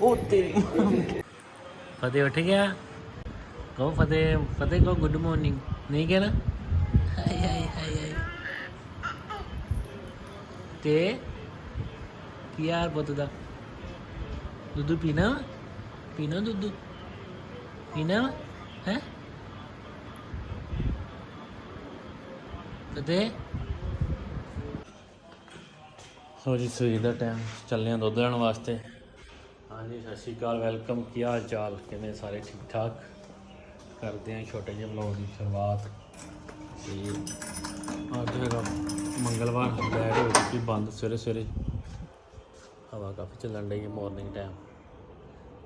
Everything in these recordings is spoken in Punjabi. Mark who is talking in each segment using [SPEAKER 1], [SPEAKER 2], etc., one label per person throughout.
[SPEAKER 1] ਉਹ ਤੇਰੀ ਫਤਿਹ, ਉੱਠ ਗਿਆ? ਕਹੋ ਫਤਿਹ ਫਤਿਹ ਕਹੋ ਗੁੱਡ ਮਾਰਨਿੰਗ ਨਹੀਂ ਕਹਿਣਾ ਹਾਏ ਹਾਏ ਹਾਏ ਹਾਏ। ਤੇ ਕੀ ਯਾਰ ਪੁੱਤ ਦਾ? ਦੁੱਧ ਪੀਣਾ? ਵਾ? ਪੀਣਾ ਦੁੱਧ? ਪੀਣਾ? ਹੈ? ਫਤਿਹ। ਸੋ ਜੀ, ਸਵੇਰ ਦਾ ਟਾਈਮ ਚੱਲੇ ਆ ਦੁੱਧ ਲੈਣ ਵਾਸਤੇ। ਹਾਂਜੀ, ਸਤਿ ਸ਼੍ਰੀ ਅਕਾਲ, ਵੈਲਕਮ। ਕੀ ਹਾਲ ਚਾਲ? ਕਿਵੇਂ ਸਾਰੇ ਠੀਕ ਠਾਕ? ਕਰਦੇ ਆ ਛੋਟੇ ਜਿਹੇ ਵਲੌਗ ਦੀ ਸ਼ੁਰੂਆਤ। ਤੇ ਅੱਜ ਹੈਗਾ ਮੰਗਲਵਾਰ ਲੈਟ ਹੋ ਗਈ ਬੰਦ ਸਵੇਰੇ ਸਵੇਰੇ। ਹਵਾ ਕਾਫੀ ਚੱਲਣ ਡਈ ਹੈ ਮਾਰਨਿੰਗ ਟਾਈਮ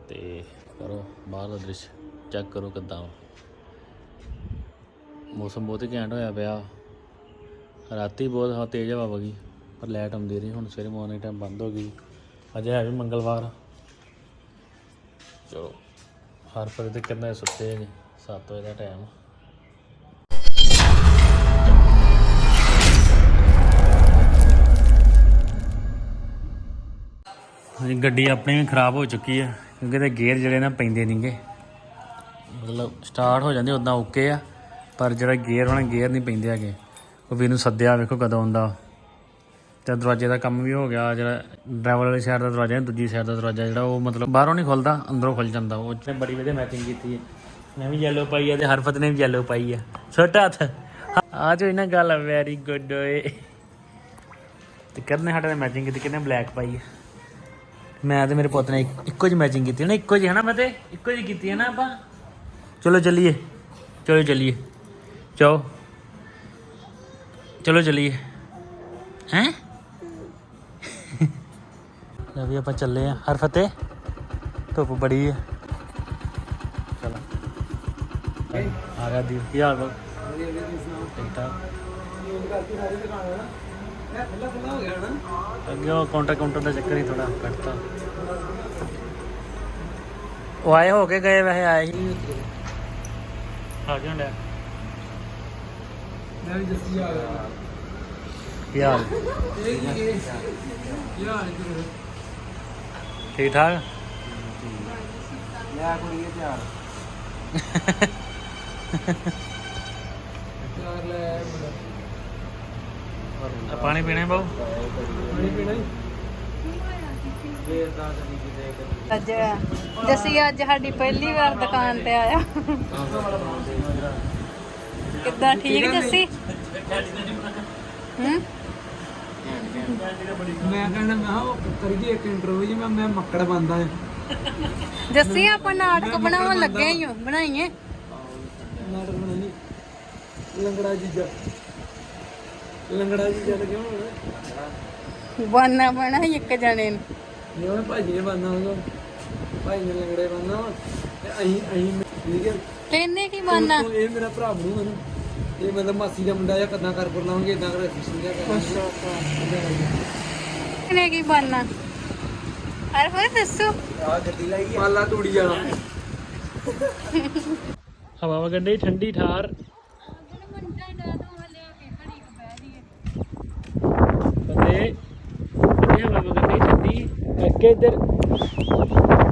[SPEAKER 1] ਤੇ ਕਰੋ ਬਾਹਰ ਦਾ ਦ੍ਰਿਸ਼ ਚੈੱਕ ਕਰੋ ਕਿੱਦਾਂ ਮੌਸਮ ਬਹੁਤ ਹੀ ਘੈਂਟ ਹੋਇਆ ਪਿਆ। ਰਾਤੀ ਬਹੁਤ ਹਵਾ ਤੇਜ਼ ਹਵਾ ਵਗੀ, ਪਰ ਲਾਈਟ ਆਉਂਦੀ ਰਹੀ, ਹੁਣ ਸਵੇਰੇ ਮਾਰਨਿੰਗ ਟਾਈਮ ਬੰਦ ਹੋ ਗਈ। ਅੱਜ ਹੈ ਵੀ ਮੰਗਲਵਾਰ। ਚਲੋ। ਹਰ ਪਰ ਤੇ ਕਿੰਨਾ ਸੁੱਤੇ ਹੈਗੇ 7 ਵਜੇ ਦਾ ਟਾਈਮ ਹਾਂਜੀ, ਗੱਡੀ ਆਪਣੀ ਵੀ ਖਰਾਬ ਹੋ ਚੁੱਕੀ ਹੈ ਕਿਉਂਕਿ ਤੇ ਗੇਅਰ ਜਿਹੜੇ ਨਾ ਪੈਂਦੇ ਨਹੀਂਗੇ ਮਤਲਬ ਸਟਾਰਟ ਹੋ ਜਾਂਦੇ ਉਦਾਂ ਓਕੇ ਆ, ਪਰ ਜਿਹੜਾ ਗੇਅਰ ਹੋਣਾ ਗੇਅਰ ਨਹੀਂ ਪੈਂਦੇ ਹੈਗੇ, ਉਹ ਵੀ ਇਹਨੂੰ ਸੱਦਿਆ, ਵੇਖੋ ਕਦੋਂ ਆਉਂਦਾ। ਤੇ ਦਰਵਾਜ਼ੇ ਦਾ ਕੰਮ ਵੀ ਹੋ ਗਿਆ, ਜਿਹੜਾ ਡਰਾਈਵਰ ਵਾਲੀ ਸਾਈਡ ਦਾ ਦਰਵਾਜ਼ਾ ਹੈ ਦੂਜੀ ਸਾਈਡ ਦਾ ਦਰਵਾਜ਼ਾ ਜਿਹੜਾ ਉਹ ਮਤਲਬ ਬਾਹਰੋਂ ਨਹੀਂ ਖੁੱਲਦਾ, ਅੰਦਰੋਂ ਖੁੱਲ ਜਾਂਦਾ ਉਹ। ਚ ਬੜੀ ਵਧੀਆ ਮੈਚਿੰਗ ਕੀਤੀ ਹੈ। ਮੈਂ ਵੀ ਯੈਲੋ ਪਾਈ ਹੈ ਤੇ ਹਰਫਤ ਨੇ ਵੀ ਯੈਲੋ ਪਾਈ ਆ ਛੋਟਾ ਹੱਥ। ਆ ਜੋ ਇਹਨਾਂ ਗੱਲ ਵੈਰੀ ਗੁੱਡ ਓਏ। ਤੇ ਕਰਨੇ ਸਾਡੇ ਨੇ ਮੈਚਿੰਗ ਕੀਤੀ ਕਿੰਨੇ ਬਲੈਕ ਪਾਈ ਹੈ? ਮੈਂ ਤੇ ਮੇਰੇ ਪੁੱਤ ਨੇ ਇੱਕੋ ਜਿਹੀ ਮੈਚਿੰਗ ਕੀਤੀ ਨਾ, ਇੱਕੋ ਜਿਹੀ ਹੈ ਨਾ ਮੈਂ ਤੇ ਇੱਕੋ ਜਿਹੀ ਕੀਤੀ ਹੈ ਨਾ ਆਪਾਂ? ਚਲੋ ਚੱਲੀਏ। ਚਲੋ ਚੱਲੀਏ। ਚਲੋ ਚਲੋ ਚੱਲੀਏ। ਹੈਂ? ਲੈ ਵੀ ਆਪਾਂ ਚੱਲੇ ਆ। ਹਰ ਫਤਿਹ। ਧੁੱਪ ਬੜੀ ਹੈ ਚਲੋ। ਆ ਗਿਆ ਦੀ ਕੀ ਹਾਲ ਬਾ ਠੀਕ ਠਾਕ ਅੱਗੇ ਉਹ ਕਾਊਂਟਰ ਕਾਊਂਟਰ ਦਾ ਚੱਕਰ ਹੀ ਥੋੜਾ ਕੱਟਤਾ। ਉਹ ਆਏ ਹੋ ਕੇ ਗਏ ਵੈਸੇ ਆਏ ਹੀ ਆ ਗਿਆ ਹੁੰਦਾ
[SPEAKER 2] ਮੈਂ ਵੀ ਜੱਸੀ ਆ ਗਿਆ।
[SPEAKER 1] ਕੀ ਹਾਲ?
[SPEAKER 2] ਇਹ ਕੀ? ਇਹ ਯਾਰ ਇਧਰ
[SPEAKER 1] ਠੀਕ ਠਾਕ?
[SPEAKER 2] ਲੈ ਕੋਈ ਇਹ ਪਿਆਰ ਪਿਆਰ ਲੈ ਮੁੰਡਾ।
[SPEAKER 1] ਆ ਪਾਣੀ ਪੀਣਾ ਬਾਬੂ
[SPEAKER 2] ਪਾਣੀ ਪੀਣਾ ਹੀ।
[SPEAKER 3] ਅੱਜ ਜਸੀ ਅੱਜ ਸਾਡੀ ਪਹਿਲੀ ਵਾਰ ਦੁਕਾਨ ਤੇ ਆਇਆ। ਕਿੱਦਾਂ ਠੀਕ ਜੱਸੀ? ਹੂੰ?
[SPEAKER 2] ਮੈਂ ਕਹਿੰਦਾ ਮੈਂ ਕਿਹਾ ਉਹ ਕਰੀਏ ਇੱਕ ਇੰਟਰਵਿਊ ਜੀ ਮੈਂ ਮੈਂ ਮੱਕੜ ਬੰਦਾ ਹੈ
[SPEAKER 3] ਜੱਸੀ ਆਪਾਂ ਨਾਟਕ ਬਣਾਉਣ ਲੱਗੇ ਹੀ ਬਣਾਈਏ।
[SPEAKER 2] ਨਾਟਕ ਬਣਾਈ ਲੰਗੜਾ ਜੀਜਾ। ਲੰਗੜਾ ਜੀਜਾ ਤਾਂ ਕਿਉਂ
[SPEAKER 3] ਬਾਨਾ ਬਣਾ ਇੱਕ ਜਣੇ ਨੂੰ।
[SPEAKER 2] ਜੇ ਉਹਨੇ ਭਾਜੀ ਨੇ ਬੰਨਾ ਹੋਗਾ ਭਾਈ ਨੇ ਲੰਗੜੇ ਬੰਨਾ ਤੇ ਅਸੀਂ ਅਸੀਂ ਠੀਕ ਹੈ
[SPEAKER 3] ਕਹਿੰਦੇ ਕੀ ਬਾਨਾ?
[SPEAKER 2] ਇਹ ਮੇਰਾ ਭਰਾ ਬਣੂਗਾ ਨਾ ਇਹ ਮਤਲਬ ਮਾਸੀ ਦਾ ਮੁੰਡਾ ਜਾਂ ਕਦਾਂ ਕਰ ਲਾਉਂਗੇ ਇਦਾਂ ਕਰ ਅਸੀਂ ਜਾਂ ਕਰਾਂਗੇ।
[SPEAKER 3] ਕਹਿੰਦੇ ਕੀ ਬਾਨਾ ਅਰੇ ਫਿਰ ਦੱਸੋ।
[SPEAKER 2] ਆ ਗੱਡੀ ਲਾਈ ਪਾਲਾ ਤੂੜੀ ਵਾਲਾ।
[SPEAKER 1] ਹਵਾ ਵਗਣ ਡਈ ਠੰਡੀ ਠਾਰ। ਫਤੇ ਫਤੇ ਹਵਾ ਵਗਣ ਡਈ ਠੰਡੀ। ਅੱਗੇ ਇੱਧਰ।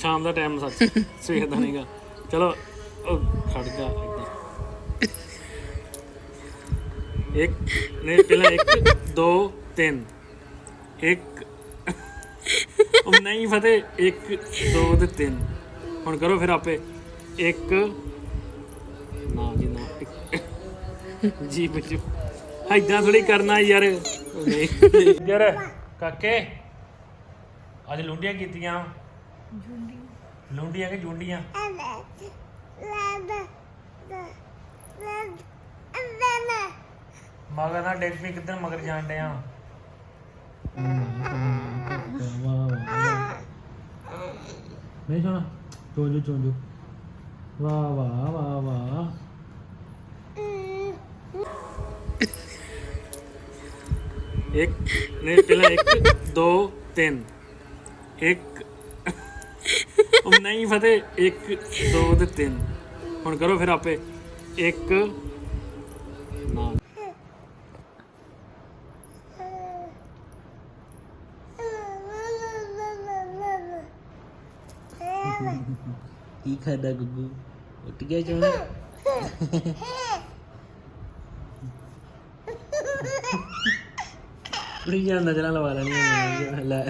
[SPEAKER 1] ਸ਼ਾਮ ਦਾ ਟਾਈਮ ਸੱਚ, ਸਵੇਰ ਦਾ ਨਹੀਂਗਾ। ਚਲੋ, ਉਹ ਖੜ ਜਾ ਇੱਧਰ। ਇੱਕ, ਨਹੀਂ, ਪਹਿਲਾਂ 1 2 3 ਇੱਕ, ਉਹ ਨਹੀਂ ਫਤਿਹ 1 2 ਤੇ ਤਿੰਨ। ਹੁਣ ਕਰੋ ਫਿਰ ਆਪੇ। ਇੱਕ ਨਾ ਜੀ ਨਾ ਇੱਕ। ਜੀ ਬੱਚੋ ਐਦਾਂ ਥੋੜੀ ਕਰਨਾ ਯਾਰ। ਯਾਰ, ਕਾਕੇ, ਅੱਜ ਲੁੰਡੀਆਂ ਕੀਤੀਆਂ। ਲੁੰਡੀਆਂ ਕਿ ਜੁੰਡੀਆਂ? ਮਗਰ ਨਾ ਡੇਟ ਵੀ ਕਿੱਧਰ ਮਗਰ ਜਾਣ ਡਿਆ? ਨਹੀਂ ਸੁਣਾ। ਚੋਂਜੂ ਚੋਂਜੂ ਵਾਹ ਵਾਹ ਵਾਹ ਵਾਹ। ਇੱਕ ਨਹੀਂ ਪਹਿਲਾਂ 1 2 3 ਇੱਕ ਉਹ ਨਹੀਂ ਫਤਿਹ 1 2 ਤੇ 3 ਹੁਣ ਕਰੋ ਫਿਰ ਆਪੇ। ਇੱਕ ਨਾ ਕੀ ਖਾਦਾ ਗੁੱਗੂ? ਉੱਠ ਗਿਆ ਚੋਣਾ ਕੁੜੀ ਨਜ਼ਰਾਂ ਲਵਾ ਲੈਣੀਆਂ ਲੈ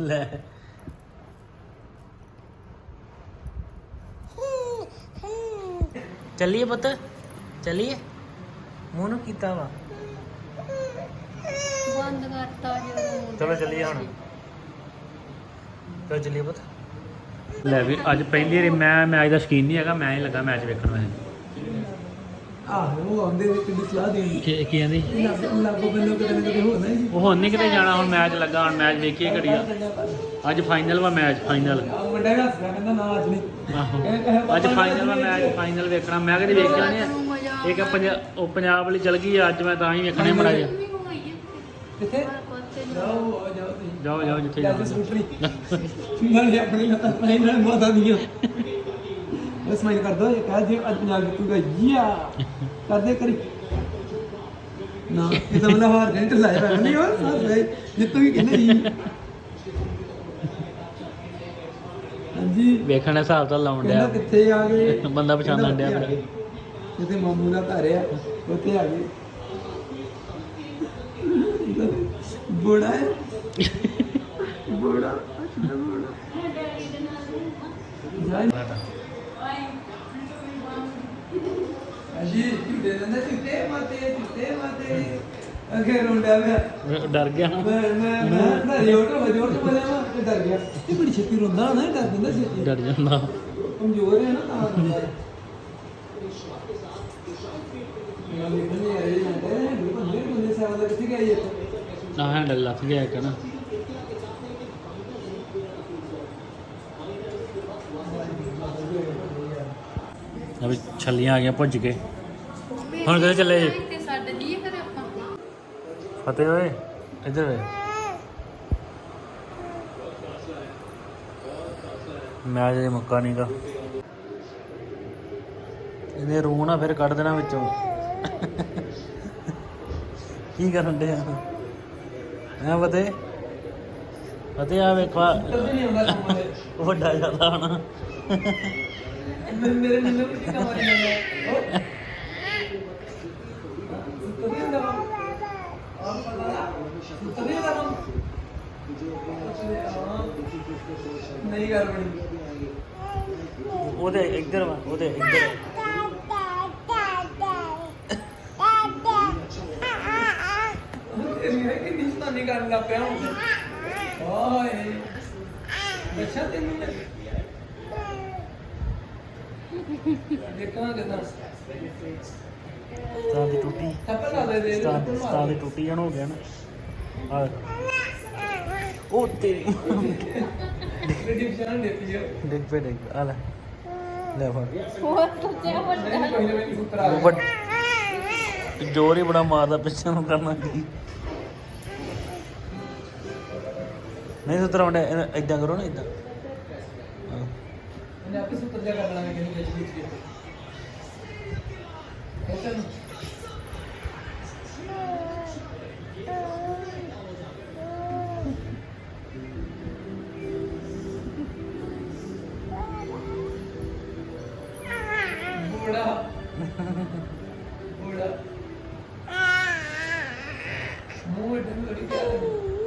[SPEAKER 1] ਲੈ। ਚੱਲੀਏ ਪੁੱਤ ਚੱਲੀਏ। ਮੂੰਹ ਨੂੰ ਕੀਤਾ ਵਾ।
[SPEAKER 3] ਬੰਦ ਕਰਤਾ ਜਦੋਂ
[SPEAKER 1] ਚਲੋ ਚੱਲੀਏ ਹੁਣ। ਚਲੋ ਚੱਲੀਏ ਪੁੱਤ। ਲੈ ਵੀ ਅੱਜ ਪਹਿਲੀ ਵਾਰੀ ਮੈਂ ਮੈਚ ਦਾ ਸ਼ਕੀਨ ਨਹੀਂ ਹੈਗਾ ਮੈਂ ਹੀ ਲੱਗਾ ਮੈਚ ਵੇਖਣ ਵੈਸੇ
[SPEAKER 2] ਆਹੋ ਉਹ ਆਉਂਦੇ ਨੇ ਕਿੰਨੀ ਸਲਾਹ ਦੇਣੀ।
[SPEAKER 1] ਕੀ ਕੀ ਕਹਿੰਦੀ?
[SPEAKER 2] ਲਾਗੋ ਬੰਨੋ ਕਿਤੇ ਨਾ ਕਿਤੇ ਹੋਣਾ ਜੀ
[SPEAKER 1] ਉਹ ਹੁਣ ਨਹੀਂ ਕਿਤੇ ਜਾਣਾ ਹੁਣ ਮੈਚ ਲੱਗਾ ਹੁਣ ਮੈਚ ਵੇਖੀਏ ਘੜੀਆ ਅੱਜ ਫਾਈਨਲ ਵਾ ਮੈਚ ਫਾਈਨਲ
[SPEAKER 2] ਮੁੰਡਾ ਵੀ ਹੱਸਦਾ ਕਹਿੰਦਾ ਨਾ ਅੱਜ ਨਹੀਂ।
[SPEAKER 1] ਆਹੋ। ਅੱਜ ਫਾਈਨਲ ਵਾ ਮੈਚ ਫਾਈਨਲ ਵੇਖਣਾ। ਮੈਂ ਕਦੇ ਵੇਖਿਆ ਨਹੀਂ ਇੱਕ ਪੰਜਾਬ ਉਹ ਪੰਜਾਬ ਵਾਲੀ ਚਲ ਗਈ ਆ, ਅੱਜ ਮੈਂ ਤਾਂ ਹੀ ਵੇਖਣੇ ਮੜਾ ਜਾ
[SPEAKER 2] ਕਿੱਥੇ ਜਾਓ। ਜਾਓ ਤੁਸੀਂ।
[SPEAKER 1] ਜਾਓ ਜਾਓ ਜਿੱਥੇ ਜਾਣਾ।
[SPEAKER 2] ਸਕੂਟਰੀ। ਨਾਲੇ ਆਪਣੀ ਲੱਤਾਂ ਪਾਈ ਨਾਲ ਮਾਤਾ ਦੀਆਂ ਬਸ ਮੈਂ ਕਰ ਦੋ ਇਹ ਕਹਿ ਦਿਓ ਅੱਜ ਪੰਜਾਬ ਜਿੱਤੂਗਾ। ਯਾ ਕਰਦੇ ਕਰੀ। ਨਾ ਇਹ ਤਾਂ ਮਤਲਬ ਹਾਰ ਜੰਟ ਲਾਇਆ ਹੋਇਆ। ਨਹੀਂ ਹੋਰ ਸਾਥ ਜਿੱਤੂਗੀ ਕਿੰਨੇ ਜੀ? ਹਾਂਜੀ
[SPEAKER 1] ਵੇਖਣ ਦੇ ਹਿਸਾਬ ਤਾਂ ਲਾਉਣ
[SPEAKER 2] ਕਹਿੰਦਾ
[SPEAKER 1] ਡਿਆ
[SPEAKER 2] ਕਿੱਥੇ ਆ ਗਏ?
[SPEAKER 1] ਬੰਦਾ ਪਛਾਣਨ ਡਿਆ
[SPEAKER 2] ਕਹਿੰਦਾ
[SPEAKER 1] ਮੇਰਾ।
[SPEAKER 2] ਜਿੱਥੇ ਮਾਮੂ ਦਾ ਘਰ ਆ ਉੱਥੇ ਆ ਗਏ। ਬੋੜਾ ਹੈ। ਬੋੜਾ ਬੋੜਾ। ਅਜੀ ਦੇ ਦਿੰਦਾ ਚਿੱਟੇ ਮਾਤੇ ਚਿੱਟੇ ਮਾਤੇ ਅਗੇ ਰੋਂਡਾ ਪਿਆ
[SPEAKER 1] ਡਰ ਗਿਆ।
[SPEAKER 2] ਮੈਂ ਮੈਂ ਮੈਂ ਨਾ ਜੋਟ ਵਜੋਟ ਬੋਲਿਆ ਮੈਂ ਤੇ ਡਰ ਗਿਆ। ਇਹ ਬੜੀ ਛੇਤੀ ਰੋਂਦਾ ਨਾ ਡਰ ਦਿੰਦਾ ਛੇਤੀ
[SPEAKER 1] ਡਰ ਜਾਂਦਾ।
[SPEAKER 2] ਕਮਜ਼ੋਰ ਹੈ ਨਾ ਤਾਂ। ਰੋਂਦਾ ਹੈ ਮੈਂ ਲਿਖਣ ਨਹੀਂ ਆਈ ਜਾਂਦੇ ਬੰਦੇ ਬੰਦੇ ਸਾਰਾ ਦਾ ਕਿੱਥੇ ਗਿਆ ਇਹ?
[SPEAKER 1] ਆ ਹੈਂਡਲ ਲੱਥ ਗਿਆ ਇੱਕ ਨਾ। ਅਬੇ ਛੱਲੀਆਂ ਆ ਗਈਆਂ ਭੁੱਜ ਕੇ। ਹੁਣ ਕਿੱਥੇ ਚੱਲੇ ਜੀ?
[SPEAKER 3] ਤੇ ਛੱਡ ਦਈਏ ਫਿਰ ਆਪਾਂ।
[SPEAKER 1] ਫਤਿਹ ਓਏ, ਇੱਧਰ ਵੇ ਮੈਂ ਜੇ ਮੁੱਕਾ ਨਹੀਂਗਾ ਇਹਨੇ ਰੂਹ ਫਿਰ ਕੱਢ ਦੇਣਾ ਵਿੱਚੋਂ। ਕੀ ਕਰਨ ਦੇ ਆ ਹੈ ਫਤਿਹ? ਫਤਿਹ ਆ ਵੇਖਾ।
[SPEAKER 2] ਕਦੇ
[SPEAKER 1] ਵੱਡਾ ਜ਼ਿਆਦਾ ਹਣਾ।
[SPEAKER 2] ਮੇਰੇ ਮੈਨੂੰ ਕਿੱਥੇ ਕੰਮ ਆ ਜਾਂਦਾ ਕਦੇ ਹੁੰਦਾ ਆਪ ਕਦੇ ਹੁੰਦਾ ਕੰਮ ਨਹੀਂ ਕਰ ਬਣੀ।
[SPEAKER 1] ਉਹਦੇ ਇੱਧਰ ਵਾ ਉਹਦੇ ਇੱਧਰ।
[SPEAKER 2] ਇਹ ਕਿ ਨਿਸ਼ਾਨੀ ਕਰਨ ਲੱਗ ਪਿਆ ਹੁਣ। ਓਏ ਅੱਛਾ ਤੈਨੂੰ ਦੇਖਾਂ ਕਿਦਾਂ।
[SPEAKER 1] ਤਾਂ ਦੀ ਟੁੱਟੀ। ਸਤਾਨ ਦੀ ਟੁੱਟੀ ਜਾਣ ਹੋ ਗਿਆ ਨਾ। ਆ ਉਹ ਤੇਰੀ
[SPEAKER 2] ਪ੍ਰੈਡਿਕਸ਼ਨ ਦੇ ਦਿਓ
[SPEAKER 1] ਡਿੱਗ ਪੇ। ਆ ਲੈ। ਲੈ ਫੜ।
[SPEAKER 3] ਹੋਰ ਵੱਡਾ।
[SPEAKER 1] ਉਹ ਵੱਡ- ਜ਼ੋਰ ਹੀ ਬੜਾ ਮਾਰਦਾ ਪਿੱਛੇ ਨੂੰ ਕਰਨਾ ਕੀ। ਨਹੀਂ ਸੁਤਰਾ ਮੁੰਡੇ ਇਦਾਂ ਕਰੋ ਨਾ ਇਦਾਂ
[SPEAKER 2] ਇਹਨੇ ਆਪੇ ਸੁਤਰ ਜਾ ਕਰ ਲਾਂਗੇ ਕਿੰਨੀ ਵਿੱਚ ਵਿੱਚ ਕੇ ਬੁੜਾ ਮੂੰਹ ਢੰਗ ਲੜੀ